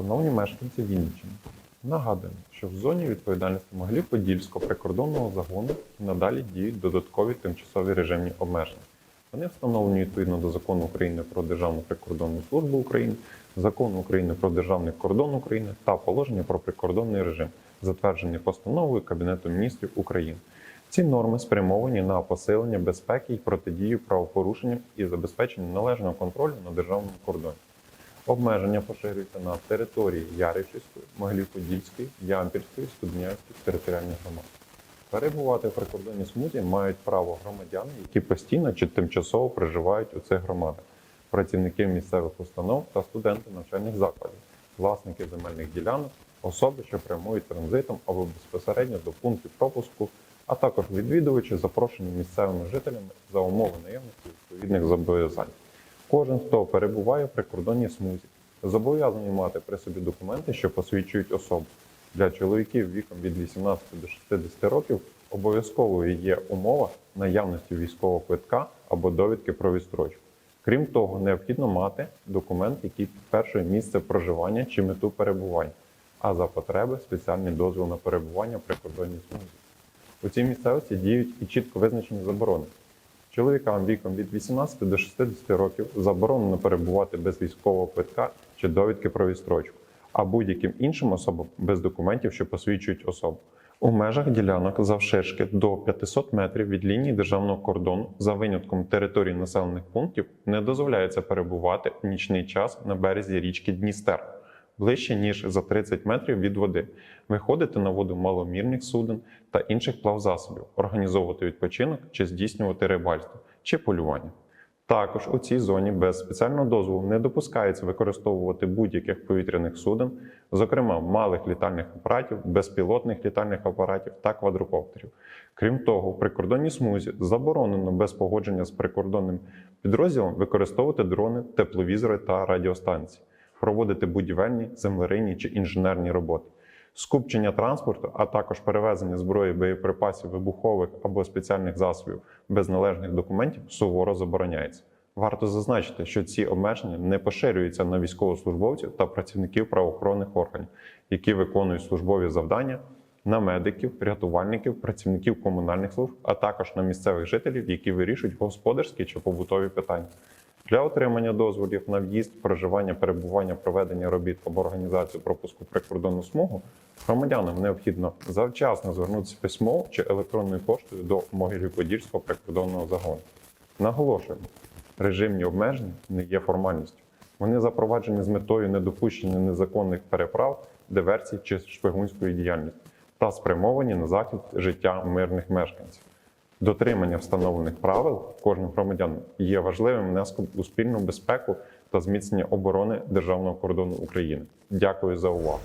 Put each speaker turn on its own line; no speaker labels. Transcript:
Шановні мешканці Вінниччини, нагадуємо, що в зоні відповідальності Могилів-Подільського прикордонного загону надалі діють додаткові тимчасові режимні обмеження. Вони встановлені відповідно до закону України про Державну прикордонну службу України, закону України про державний кордон України та положення про прикордонний режим, затверджені постановою Кабінету міністрів України. Ці норми спрямовані на посилення безпеки і протидію правопорушенням і забезпечення належного контролю на державному кордоні. Обмеження поширюються на території Яричівської, Могилів-Подільської, Ямпільської, Студнявської територіальних громад. Перебувати в прикордонній смузі мають право громадяни, які постійно чи тимчасово проживають у цих громадах, працівники місцевих установ та студенти навчальних закладів, власники земельних ділянок, особи, що прямують транзитом або безпосередньо до пунктів пропуску, а також відвідувачі, запрошені місцевими жителями за умови наявності відповідних зобов'язань. Кожен, хто перебуває в прикордонній смузі, зобов'язаний мати при собі документи, що посвідчують особу. Для чоловіків віком від 18 до 60 років обов'язковою є умова наявності військового квитка або довідки про відстрочку. Крім того, необхідно мати документ, який підтверджує місце проживання чи мету перебування, а за потреби спеціальний дозвіл на перебування в прикордонній смузі. У цій місцевості діють і чітко визначені заборони. Чоловікам віком від 18 до 60 років заборонено перебувати без військового квитка чи довідки про відстрочку, а будь-яким іншим особам без документів, що посвідчують особу. У межах ділянок завширшки до 500 метрів від лінії державного кордону за винятком територій населених пунктів не дозволяється перебувати в нічний час на березі річки Дністер ближче ніж за 30 метрів від води, виходити на воду маломірних суден та інших плавзасобів, організовувати відпочинок чи здійснювати рибальство чи полювання. Також у цій зоні без спеціального дозволу не допускається використовувати будь-яких повітряних суден, зокрема малих літальних апаратів, безпілотних літальних апаратів та квадрокоптерів. Крім того, в прикордонній смузі заборонено без погодження з прикордонним підрозділом використовувати дрони, тепловізори та радіостанції проводити будівельні, землерийні чи інженерні роботи. Скупчення транспорту, а також перевезення зброї, боєприпасів, вибухових або спеціальних засобів без належних документів суворо забороняється. Варто зазначити, що ці обмеження не поширюються на військовослужбовців та працівників правоохоронних органів, які виконують службові завдання, на медиків, рятувальників, працівників комунальних служб, а також на місцевих жителів, які вирішують господарські чи побутові питання. Для отримання дозволів на в'їзд, проживання, перебування, проведення робіт або організацію пропуску прикордонну смугу громадянам необхідно завчасно звернутися письмово чи електронною поштою до Могилів-Подільського прикордонного загону. Наголошуємо, режимні обмеження не є формальністю. Вони запроваджені з метою недопущення незаконних переправ, диверсій чи шпигунської діяльності та спрямовані на захист життя мирних мешканців. Дотримання встановлених правил кожним громадян є важливим внеском у спільну безпеку та зміцнення оборони державного кордону України. Дякую за увагу.